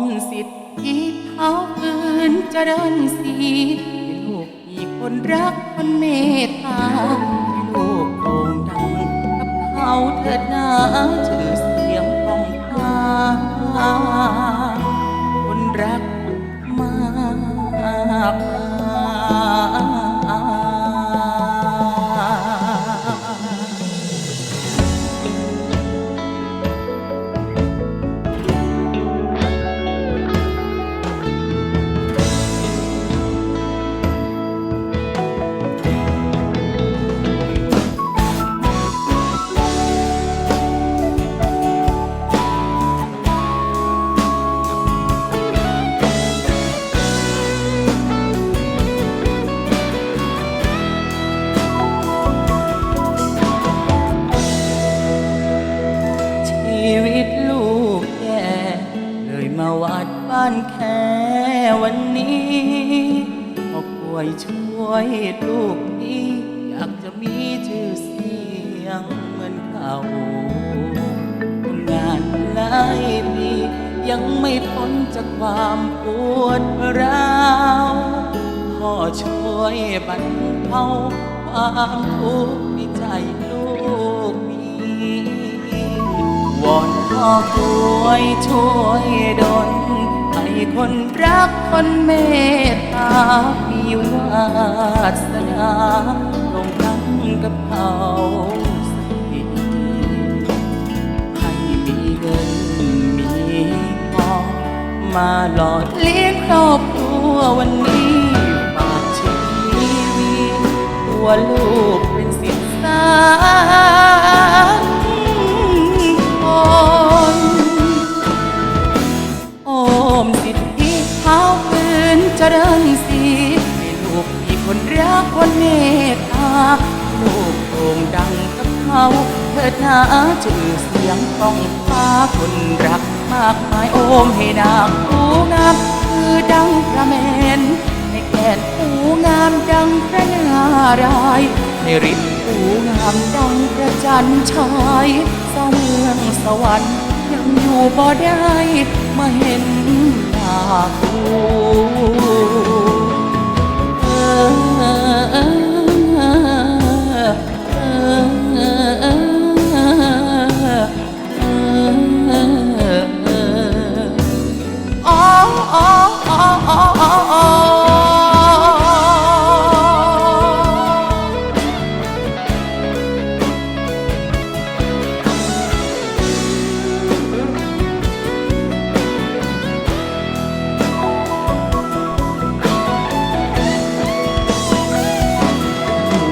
มสิทธิ์ที่เท้าปืนจะเดินสีเป็นลูกอีกคนรักคนเมตตา วันนี้พ่อป่วยช่วยลูกนี้ อยากจะมีชื่อเสียงเหมือนเขาทำงานหลายปียังไม่พ้นจากความปวดร้าวพ่อช่วยบรรเทาความทุกข์ในใจลูกมีวอนพ่อป่วยช่วยดล คนรักคนเมตตามีวาสนาลงดังกับเขาสักทีให้มีเงินมีทองมาหล่อเลี้ยงครอบครัววันนี้ฝากชีวิตตัวลูกเป็นสิทธิสา ริญสีให้ลูกมีคนรักคนเมตตาลูกโด่งดังกับเขาเถิดหนาชื่อเสียงต้องฟ้าคนรักมากมายโอมให้นางผู้งามคือดังพระเมนให้แก่นผู้งามดังพระนารายให้ฤทธิ์ผู้งามดังพระจันทร์ฉายสางเมืองสวรรค์ยังอยู่บ่ได้มาเห็นากูเ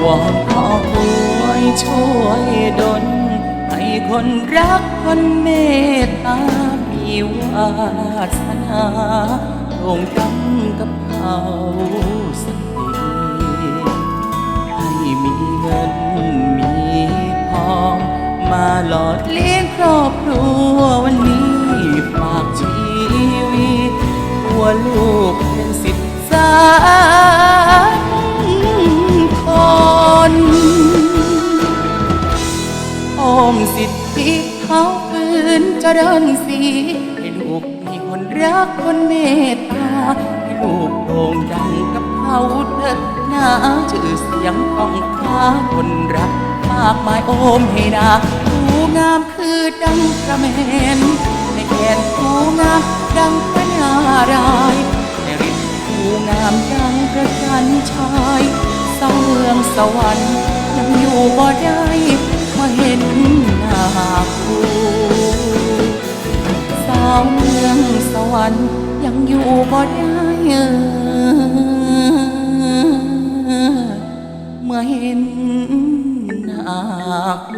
วอนพ่อป่วยช่วยดลให้คนรักคนเมตตามีวาสนาโด่งดังกับเขาสักทีให้มีเงินมีทอง มาหล่อเลี้ยงครอบครัววันนี้ฝากชีวิตตัวลูก มสิทธิเขาปืนจะเดินสีให้ลูกมีคนรักคนเมตตาให้ลูกโด่งดังกับเขาเถิดหนาชื่อเสียงของข้าคนรักมากมายโอมให้นาผู้งามคือดังพระเมนให้แกนผู้งามดังพระนารายให้ฤทธิ์ผู้งามดังพระจันทร์ฉายเสาเมืองสวรรค์ยังอยู่บ่ได้ เห็นหน้าคู่สาวเมืองสวรรค์ยังอยู่บ่ได้เมื่อเห็นหน้าคู่